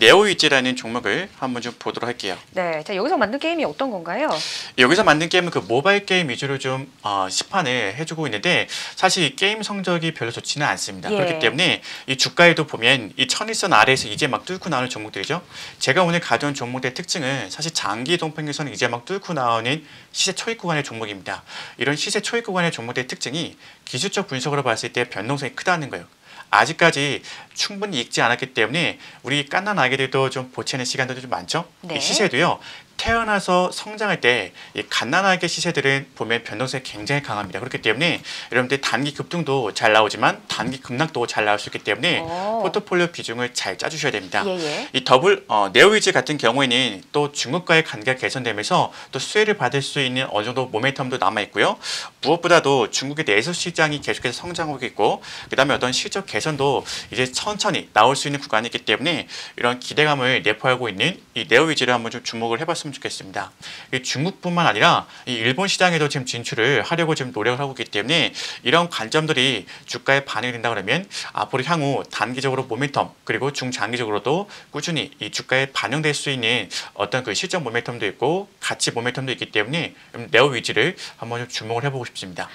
네오이즈라는 종목을 한번 좀 보도록 할게요. 네, 자 여기서 만든 게임이 어떤 건가요? 여기서 만든 게임은 그 모바일 게임 위주로 좀 어, 시판을 해주고 있는데 사실 이 게임 성적이 별로 좋지는 않습니다. 예. 그렇기 때문에 이 주가에도 보면 이 천일선 아래에서 이제 막 뚫고 나오는 종목들이죠. 제가 오늘 가져온 종목의 특징은 사실 장기 동평에서는 이제 막 뚫고 나오는 시세 초입 구간의 종목입니다. 이런 시세 초입 구간의 종목의 특징이 기술적 분석으로 봤을 때 변동성이 크다는 거예요. 아직까지 충분히 익지 않았기 때문에 우리 깐난 아기들도 좀 보채는 시간들도 좀 많죠. 네. 이 시세도요. 태어나서 성장할 때이 갓난아기 시세들은 보면 변동성이 굉장히 강합니다. 그렇기 때문에 여러분들 단기 급등도 잘 나오지만 단기 급락도 잘 나올 수 있기 때문에 오. 포트폴리오 비중을 잘 짜주셔야 됩니다. 예, 예. 이 더블 어, 네오이즈 같은 경우에는 또 중국과의 관계가 개선되면서 또 수혜를 받을 수 있는 어느 정도 모멘텀도 남아 있고요. 무엇보다도 중국의 내수 시장이 계속해서 성장하고 있고 그다음에 어떤 실적 개선도 이제 천천히 나올 수 있는 구간이 있기 때문에 이런 기대감을 내포하고 있는 이 네오이즈를 한번 좀 주목을 해봤으면 좋겠습니다. 이 중국뿐만 아니라 이 일본 시장에도 지금 진출을 하려고 지금 노력을 하고 있기 때문에 이런 관점들이 주가에 반영이 된다 그러면 앞으로 향후 단기적으로 모멘텀 그리고 중장기적으로도 꾸준히 이 주가에 반영될 수 있는 어떤 그 실적 모멘텀도 있고 가치 모멘텀도 있기 때문에 네오 위지를 한번 좀 주목을 해보고 싶습니다.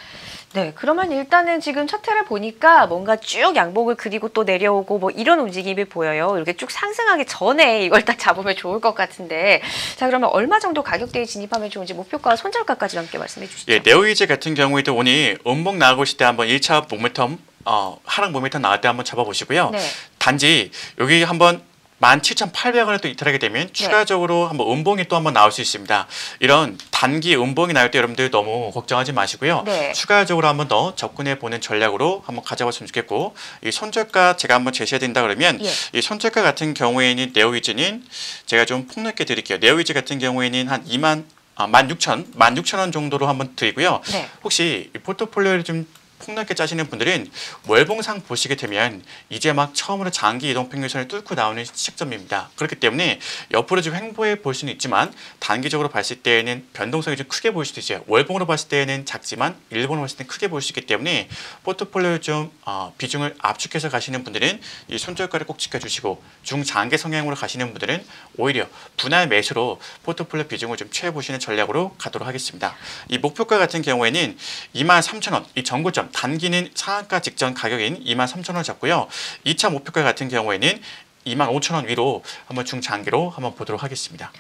네, 그러면 일단은 지금 차트를 보니까 뭔가 쭉 양복을 그리고 또 내려오고 뭐 이런 움직임이 보여요. 이렇게 쭉 상승하기 전에 이걸 딱 잡으면 좋을 것 같은데. 자, 그러면 얼마 정도 가격대에 진입하면 좋은지 목표가와 손절가까지 함께 말씀해 주시죠. 예, 네오이즈 같은 경우에도 오늘 음봉 나오고 있을 때 한번 1차 모멘텀 어, 하락 모멘텀 나올 때 한번 잡아보시고요. 네. 단지 여기 한번 17,800원을 또 이탈하게 되면 추가적으로 한번 음봉이 또 한번 나올 수 있습니다. 이런 단기 음봉이 나올 때 여러분들 너무 걱정하지 마시고요. 네. 추가적으로 한번 더 접근해 보는 전략으로 한번 가져봤으면 좋겠고 이 손절가 제가 한번 제시해 드린다 그러면 예. 이 손절가 같은 경우에는 네오이즈는 제가 좀 폭넓게 드릴게요. 네오이즈 같은 경우에는 한 2만 아, 16,000, 16,000원 정도로 한번 드리고요. 네. 혹시 이 포트폴리오를 좀 폭넓게 짜시는 분들은 월봉상 보시게 되면 이제 막 처음으로 장기 이동 평균선을 뚫고 나오는 시점입니다. 그렇기 때문에 옆으로 좀 횡보해 볼 수는 있지만 단기적으로 봤을 때에는 변동성이 좀 크게 보일 수도 있어요. 월봉으로 봤을 때는 작지만 일본으로 봤을 때는 크게 보일 수 있기 때문에 포트폴리오 좀 어, 비중을 압축해서 가시는 분들은 이 손절가를 꼭 지켜주시고 중장기 성향으로 가시는 분들은 오히려 분할 매수로 포트폴리오 비중을 좀 취해보시는 전략으로 가도록 하겠습니다. 이 목표가 같은 경우에는 23,000원, 이 정고점 단기는 상한가 직전 가격인 23,000원 잡고요. 2차 목표가 같은 경우에는 25,000원 위로 한번 중장기로 한번 보도록 하겠습니다.